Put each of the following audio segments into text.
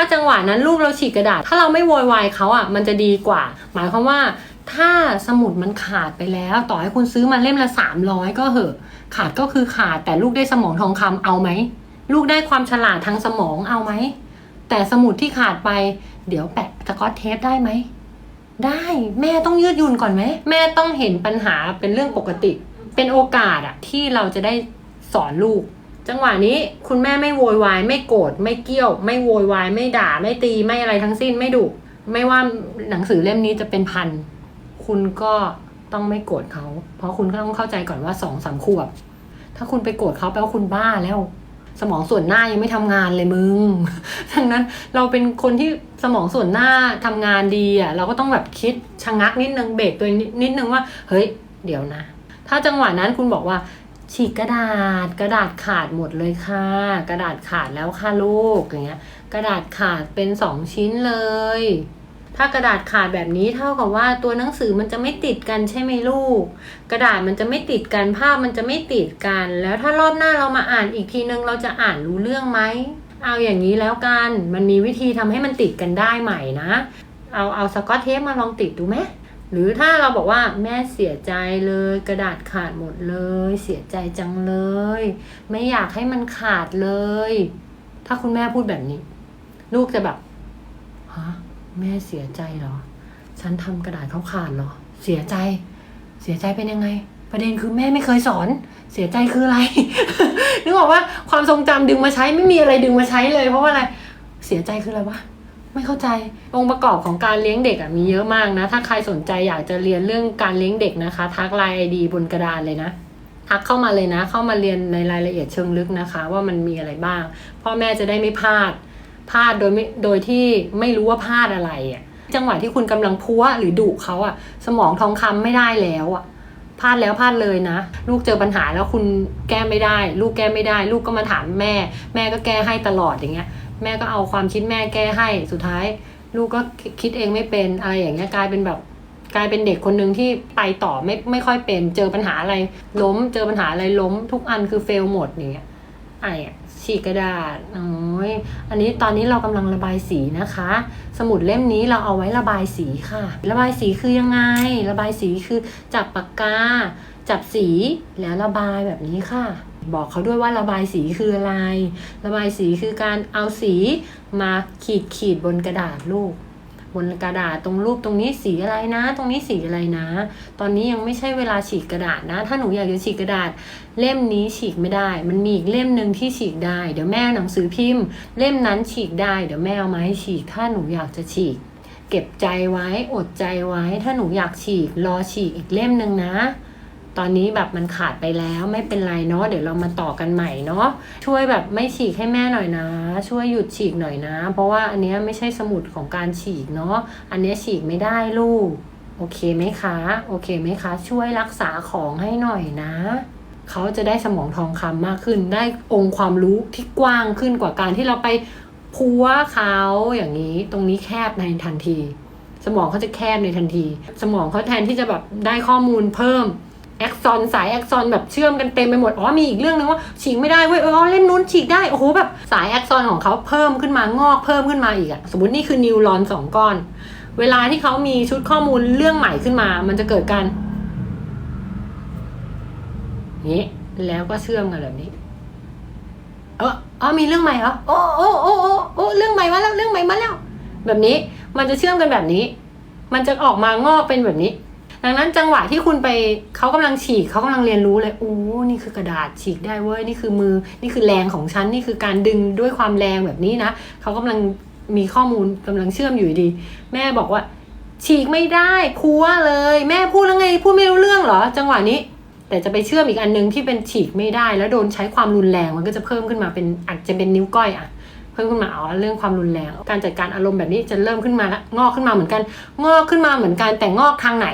ถ้าจังหวะนั้นลูกเราฉีกกระดาษ ถ้าเราไม่โวยวายเขาอะมันจะดีกว่า หมายความว่าถ้าสมุดมันขาดไปแล้ว ต่อให้คุณซื้อมาเล่มละสามร้อยก็เหอะ ขาดก็คือขาดแต่ลูกได้สมองทองคำเอาไหม ลูกได้ความฉลาดทางสมองเอาไหม แต่สมุดที่ขาดไป เดี๋ยวแปะสกอตเทปได้ไหม ได้แม่ต้องยืดหยุ่นก่อนไหม แม่ต้องเห็นปัญหาเป็นเรื่องปกติ เป็นโอกาสอะที่เราจะได้สอนลูก จังหวะนี้คุณแม่ไม่โวยวายไม่โกรธไม่เกี้ยว ไม่โวยวายไม่ด่าไม่ตีไม่อะไรทั้งสิ้นไม่ดุไม่ว่าหนังสือเล่มนี้จะเป็นพัน คุณก็ต้องไม่โกรธเขา เพราะคุณก็ต้องเข้าใจก่อนว่าสองสามขวบ ถ้าคุณไปโกรธเขาแปลว่าคุณบ้าแล้ว สมองส่วนหน้ายังไม่ทำงานเลยมึง ดังนั้นเราเป็นคนที่สมองส่วนหน้าทำงานดีอะเราก็ต้องแบบคิดชะงักนิดนึงเบรกตัวนิดนิดนึงว่า เฮ้ย เดี๋ยวนะ ถ้าจังหวะนั้นคุณบอกว่า ฉีกกระดาษกระดาษขาดหมดเลยค่ะ กระดาษขาดแล้วค่ะลูกอย่างเงี้ย กระดาษขาดเป็นสองชิ้นเลย ถ้ากระดาษขาดแบบนี้เท่ากับว่าตัวหนังสือมันจะไม่ติดกันใช่ไหมลูก กระดาษมันจะไม่ติดกันภาพมันจะไม่ติดกัน แล้วถ้ารอบหน้าเรามาอ่านอีกทีนึงเราจะอ่านรู้เรื่องไหมเอาอย่างนี้แล้วกันมันมีวิธีทำให้มันติดกันได้ใหม่นะ เอาเอาสกอตเทปมาลองติดดูไหม หรือถ้าเราบอกว่าแม่เสียใจเลยกระดาษขาดหมดเลย เสียใจจังเลย ไม่อยากให้มันขาดเลย ถ้าคุณแม่พูดแบบนี้ ลูกจะแบบฮะแม่เสียใจเหรอ ฉันทำกระดาษเขาขาดเหรอ เสียใจ เสียใจเป็นยังไง ประเด็นคือแม่ไม่เคยสอน เสียใจคืออะไร นึกออกว่าความทรงจำดึงมาใช้ไม่มีอะไรดึงมาใช้เลย เพราะว่าอะไร เสียใจคืออะไรวะ ไม่เข้าใจองค์ประกอบของการเลี้ยงเด็กอะมีเยอะมากนะ ถ้าใครสนใจอยากจะเรียนเรื่องการเลี้ยงเด็กนะคะ ทักไลน์ไอดีบนกระดานเลยนะทักเข้ามาเลยนะ เข้ามาเรียนในรายละเอียดเชิงลึกนะคะ ว่ามันมีอะไรบ้าง พ่อแม่จะได้ไม่พลาดพลาดโดยไม่โดยที่ไม่รู้ว่าพลาดอะไรอะจังหวะที่คุณกำลังพัวหรือดุเขาอะสมองทองคำไม่ได้แล้วอะ พลาดแล้วพลาดเลยนะ ลูกเจอปัญหาแล้วคุณแก้ไม่ได้ ลูกแก้ไม่ได้ ลูกก็มาถามแม่ แม่ก็แก้ให้ตลอดอย่างเงี้ย แม่ก็เอาความคิดแม่แก้ให้สุดท้าย ลูกก็คิดเองไม่เป็นอะไรอย่างเงี้ยกลายเป็นแบบกลายเป็นเด็กคนหนึ่งที่ไปต่อไม่ไม่ค่อยเป็น เจอปัญหาอะไรล้ม เจอปัญหาอะไรล้ม ทุกอันคือเฟลหมดอย่างเงี้ย ไอ้อะฉีกกระดาษโอ้ยอันนี้ตอนนี้เรากำลังระบายสีนะคะ สมุดเล่มนี้เราเอาไว้ระบายสีค่ะ ระบายสีคือยังไง ระบายสีคือจับปากกา จับสีแล้วระบายแบบนี้ค่ะ บอกเขาด้วยว่าระบายสีคืออะไร ระบายสีคือการเอาสีมาขีดขีดบนกระดาษลูก บนกระดาษตรงรูปตรงนี้สีอะไรนะ ตรงนี้สีอะไรนะ ตอนนี้ยังไม่ใช่เวลาฉีกกระดาษนะ ถ้าหนูอยากจะฉีกกระดาษ เล่มนี้ฉีกไม่ได้ มันมีอีกเล่มหนึ่งที่ฉีกได้ เดี๋ยวแม่หนังสือพิมพ์ เล่มนั้นฉีกได้ เดี๋ยวแม่เอามาให้ฉีก ถ้าหนูอยากจะฉีก เก็บใจไว้อดใจไว้ ถ้าหนูอยากฉีก รอฉีกอีกเล่มหนึ่งนะ ตอนนี้แบบมันขาดไปแล้วไม่เป็นไรเนาะเดี๋ยวเรามาต่อกันใหม่เนาะช่วยแบบไม่ฉีกให้แม่หน่อยนะ ช่วยหยุดฉีกหน่อยนะ เพราะว่าอันนี้ไม่ใช่สมุดของการฉีกเนาะอันนี้ฉีกไม่ได้ลูกโอเคไหมคะ โอเคไหมคะ ช่วยรักษาของให้หน่อยนะ เขาจะได้สมองทองคำมากขึ้น ได้องค์ความรู้ที่กว้างขึ้นกว่าการที่เราไปพัวเขาอย่างนี้ ตรงนี้แคบในทันที สมองเขาจะแคบในทันที สมองเขาแทนที่จะแบบได้ข้อมูลเพิ่ม แอคซอนสายแอคซอนแบบเชื่อมกันเต็มไปหมด อ๋อมีอีกเรื่องนึงว่าฉีกไม่ได้เว้ย อ๋อเล่มนู้นฉีกได้ โอ้โหแบบสายแอคซอนของเขาเพิ่มขึ้นมางอกเพิ่มขึ้นมาอีกอะสมมตินี่คือนิวรอนสองก้อน เวลาที่เขามีชุดข้อมูลเรื่องใหม่ขึ้นมา มันจะเกิดการนี้แล้วก็เชื่อมกันแบบนี้เอออ๋อมีเรื่องใหม่เหรอโอ้โอ้โอ้โอ้โอ้เรื่องใหม่มาแล้วเรื่องใหม่มาแล้ว แบบนี้มันจะเชื่อมกันแบบนี้ มันจะออกมางอกเป็นแบบนี้ ดังนั้นจังหวะที่คุณไปเขากำลังฉีกเขากำลังเรียนรู้เลยโอ้นี่คือกระดาษฉีกได้เว้ยนี่คือมือ นี่คือแรงของฉันนี่คือการดึงด้วยความแรงแบบนี้นะเขากำลังมีข้อมูลกำลังเชื่อมอยู่ดี แม่บอกว่า ฉีกไม่ได้ครัวเลย แม่พูดแล้วไงพูดไม่รู้เรื่องเหรอ จังหวะนี้ แต่จะไปเชื่อมอีกอันนึงที่เป็นฉีกไม่ได้ แล้วโดนใช้ความรุนแรงมันก็จะเพิ่มขึ้นมาเป็นอาจจะเป็นนิ้วก้อยอะเพิ่มขึ้นมาอ๋อเรื่องความรุนแรง การจัดการอารมณ์แบบนี้จะเริ่มขึ้นมาล้วงอกขึ้นมาเหมือนกัน งอกขึ้นมาเหมือนกันแต่งอกทางไหน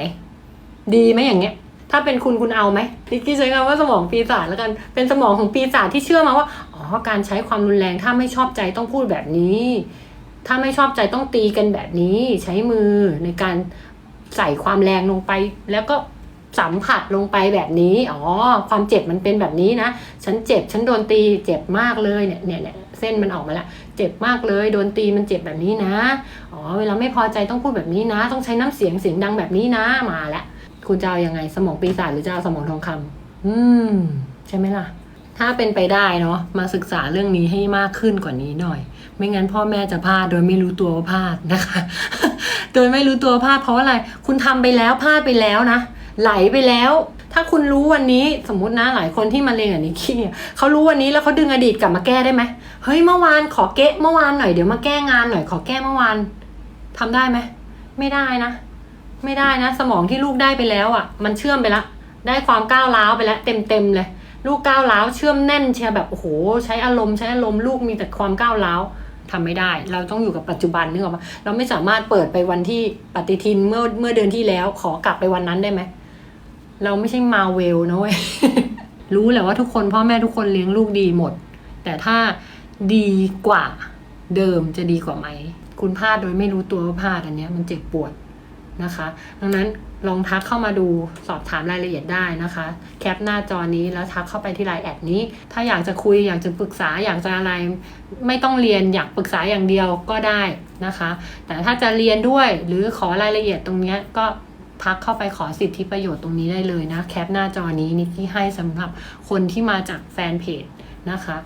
ดีไหมอย่างเงี้ย ถ้าเป็นคุณคุณเอาไหมลิกกี้ใช้คำว่าสมองปีศาจแล้วกัน เป็นสมองของปีศาจที่เชื่อมาว่า อ๋อ การใช้ความรุนแรงถ้าไม่ชอบใจต้องพูดแบบนี้ ถ้าไม่ชอบใจต้องตีกันแบบนี้ ใช้มือในการใส่ความแรงลงไป แล้วก็สัมผัสลงไปแบบนี้ อ๋อ ความเจ็บมันเป็นแบบนี้นะ ฉันเจ็บ ฉันโดนตี เจ็บมากเลยเนี่ยเนี่ยเนี่ยเส้นมันออกมาแล้วเจ็บมากเลย โดนตีมันเจ็บแบบนี้นะ อ๋อ เวลาไม่พอใจต้องพูดแบบนี้นะ ต้องใช้น้ำเสียงเสียงดังแบบนี้นะ มาแล้ว คุณจะเอายังไง สมองปีศาจหรือจะเอาสมองทองคำอืม ใช่ไหมล่ะ ถ้าเป็นไปได้เนาะมาศึกษาเรื่องนี้ให้มากขึ้นกว่านี้หน่อย ไม่งั้นพ่อแม่จะพลาดโดยไม่รู้ตัวว่าพลาดนะคะ โดยไม่รู้ตัวพลาดเพราะอะไร คุณทำไปแล้วพลาดไปแล้วนะไหลไปแล้ว ถ้าคุณรู้วันนี้สมมตินะหลายคนที่มาเรียนกับนิกกี้อะเขารู้วันนี้แล้วเขาดึงอดีตกลับมาแก้ได้ไหมเฮ้ยเมื่อวานขอเกะเมื่อวานหน่อยเดี๋ยวมาแก้งานหน่อยขอแก้เมื่อวานทำได้ไหมไม่ได้นะ ไม่ได้นะ สมองที่ลูกได้ไปแล้วอะ มันเชื่อมไปละ ได้ความก้าวร้าวไปแล้วเต็มเต็มๆเลย ลูกก้าวร้าวเชื่อมแน่นเชียร์แบบโอ้โหใช้อารมณ์ใช้อารมณ์ลูกมีแต่ความก้าวร้าวทำไม่ได้ เราต้องอยู่กับปัจจุบันนึกออกปะเราไม่สามารถเปิดไปวันที่ปฏิทินเมื่อเมื่อเดือนที่แล้วขอกลับไปวันนั้นได้ไหม เราไม่ใช่มาเวลนะเว้ย รู้แหละว่าทุกคนพ่อแม่ทุกคนเลี้ยงลูกดีหมด แต่ถ้าดีกว่าเดิมจะดีกว่าไหม คุณพลาดโดยไม่รู้ตัวว่าพลาดอันเนี้ยมันเจ็บปวด นะคะ ดังนั้นลองทักเข้ามาดูสอบถามรายละเอียดได้นะคะ แคปหน้าจอนี้แล้วทักเข้าไปที่ไลน์แอดนี้ ถ้าอยากจะคุยอยากจะปรึกษาอยากจะอะไร ไม่ต้องเรียนอยากปรึกษาอย่างเดียวก็ได้นะคะ แต่ถ้าจะเรียนด้วยหรือขอรายละเอียดตรงนี้ก็ทักเข้าไปขอสิทธิประโยชน์ตรงนี้ได้เลยนะ แคปหน้าจอนี้นิกกี้ให้สำหรับคนที่มาจากแฟนเพจนะคะ